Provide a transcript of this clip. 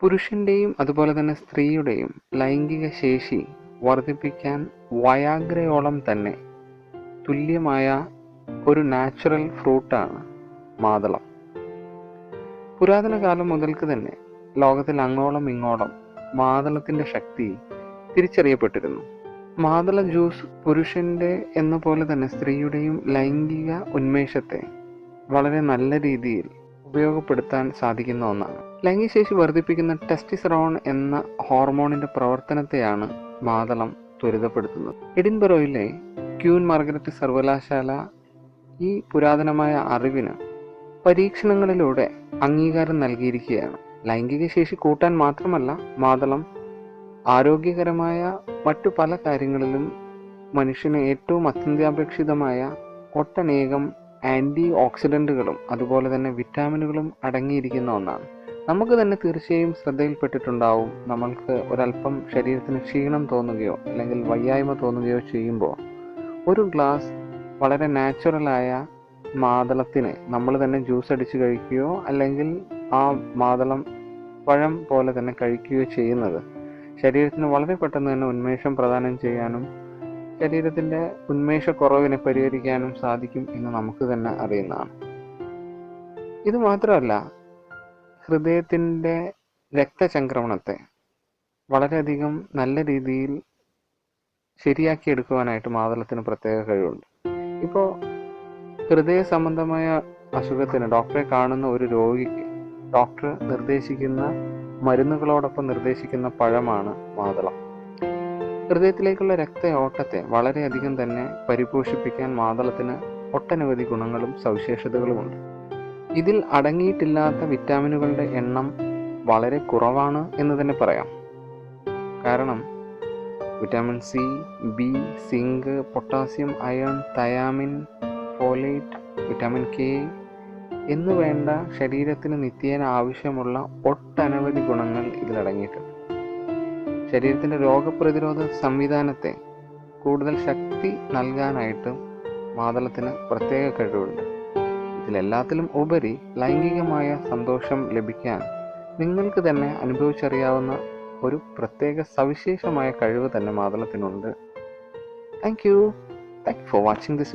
പുരുഷന്റെയും അതുപോലെ തന്നെ സ്ത്രീയുടെയും ലൈംഗിക ശേഷി വർദ്ധിപ്പിക്കാൻ വയാഗ്രയോളം തന്നെ തുല്യമായ ഒരു നാച്ചുറൽ ഫ്രൂട്ടാണ് മാതളം. പുരാതന കാലം മുതൽക്ക് തന്നെ ലോകത്തിൽ അങ്ങോളം ഇങ്ങോളം മാതളത്തിന്റെ ശക്തി തിരിച്ചറിയപ്പെട്ടിരുന്നു. മാതള ജ്യൂസ് പുരുഷന്റെ എന്ന പോലെ തന്നെ സ്ത്രീയുടെയും ലൈംഗിക ഉന്മേഷത്തെ വളരെ നല്ല രീതിയിൽ ഉപയോഗപ്പെടുത്താൻ സാധിക്കുന്ന ഒന്നാണ്. ലൈംഗിക ശേഷി വർദ്ധിപ്പിക്കുന്ന ടെസ്റ്റിസറോൺ എന്ന ഹോർമോണിന്റെ പ്രവർത്തനത്തെയാണ് മാതളം ത്വരിതപ്പെടുത്തുന്നത്. എഡിൻബറോയിലെ ക്യൂൻ മാർഗരറ്റ് സർവകലാശാല ഈ പുരാതനമായ അറിവിന് പരീക്ഷണങ്ങളിലൂടെ അംഗീകാരം നൽകിയിരിക്കുകയാണ്. ലൈംഗിക ശേഷി കൂട്ടാൻ മാത്രമല്ല മാതളം ആരോഗ്യകരമായ മറ്റു പല കാര്യങ്ങളിലും മനുഷ്യന് ഏറ്റവും അത്യന്താപേക്ഷിതമായ ഒട്ടനേകം ആന്റി ഓക്സിഡന്റുകളും അതുപോലെ തന്നെ വിറ്റാമിനുകളും അടങ്ങിയിരിക്കുന്ന ഒന്നാണ്. നമുക്ക് തന്നെ തീർച്ചയായും ശ്രദ്ധയിൽപ്പെട്ടിട്ടുണ്ടാവും. നമ്മൾക്ക് ഒരല്പം ശരീരത്തിന് ക്ഷീണം തോന്നുകയോ അല്ലെങ്കിൽ വയ്യായ്മ തോന്നുകയോ ചെയ്യുമ്പോൾ ഒരു ഗ്ലാസ് വളരെ നാച്ചുറലായ മാതളത്തിന് നമ്മൾ തന്നെ ജ്യൂസ് അടിച്ച് കഴിക്കുകയോ അല്ലെങ്കിൽ ആ മാതളം പഴം പോലെ തന്നെ കഴിക്കുകയോ ചെയ്യുന്നത് ശരീരത്തിന് വളരെ പെട്ടെന്ന് തന്നെ ഉന്മേഷം പ്രദാനം ചെയ്യാനും ശരീരത്തിന്റെ ഉന്മേഷക്കുറവിനെ പരിഹരിക്കാനും സാധിക്കും എന്ന് നമുക്ക് തന്നെ അറിയുന്നതാണ്. ഇത് മാത്രമല്ല ഹൃദയത്തിന്റെ രക്തചംക്രമണത്തെ വളരെയധികം നല്ല രീതിയിൽ ശരിയാക്കിയെടുക്കുവാനായിട്ട് മാതളത്തിന് പ്രത്യേക കഴിവുണ്ട്. ഇപ്പോൾ ഹൃദയ സംബന്ധമായ അസുഖത്തിന് ഡോക്ടറെ കാണുന്ന ഒരു രോഗിക്ക് ഡോക്ടർ നിർദ്ദേശിക്കുന്ന മരുന്നുകളോടൊപ്പം നിർദ്ദേശിക്കുന്ന പഴമാണ് മാതളം. ഹൃദയത്തിലേക്കുള്ള രക്തയോട്ടത്തെ വളരെയധികം തന്നെ പരിപോഷിപ്പിക്കാൻ മാതളത്തിന് ഒട്ടനവധി ഗുണങ്ങളും സവിശേഷതകളുമുണ്ട്. ഇതിൽ അടങ്ങിയിട്ടില്ലാത്ത വിറ്റാമിനുകളുടെ എണ്ണം വളരെ കുറവാണ് എന്ന് തന്നെ പറയാം. കാരണം vitamin C B zinc potassium iron thiamine folate vitamin K എന്നു വേണ്ട ശരീരത്തിന് നിത്യേന ആവശ്യമുള്ള ഒട്ടനവധി ഗുണങ്ങൾ ഇതിലടങ്ങിയിട്ടുണ്ട് ശരീരത്തിന്റെ രോഗപ്രതിരോധ സംവിധാനത്തെ കൂടുതൽ ശക്തി നൽകാനായിട്ടും മാതളത്തിന് പ്രത്യേക കഴിവുണ്ട്. ഇതിലെല്ലാത്തിലും ഉപരി ലൈംഗികമായ സന്തോഷം ലഭിക്കാൻ നിങ്ങൾക്ക് തന്നെ അനുഭവിച്ചറിയാവുന്ന ഒരു പ്രത്യേക സവിശേഷമായ കഴിവ് തന്നെ മാതളത്തിനുണ്ട്. Thank you thank for watching this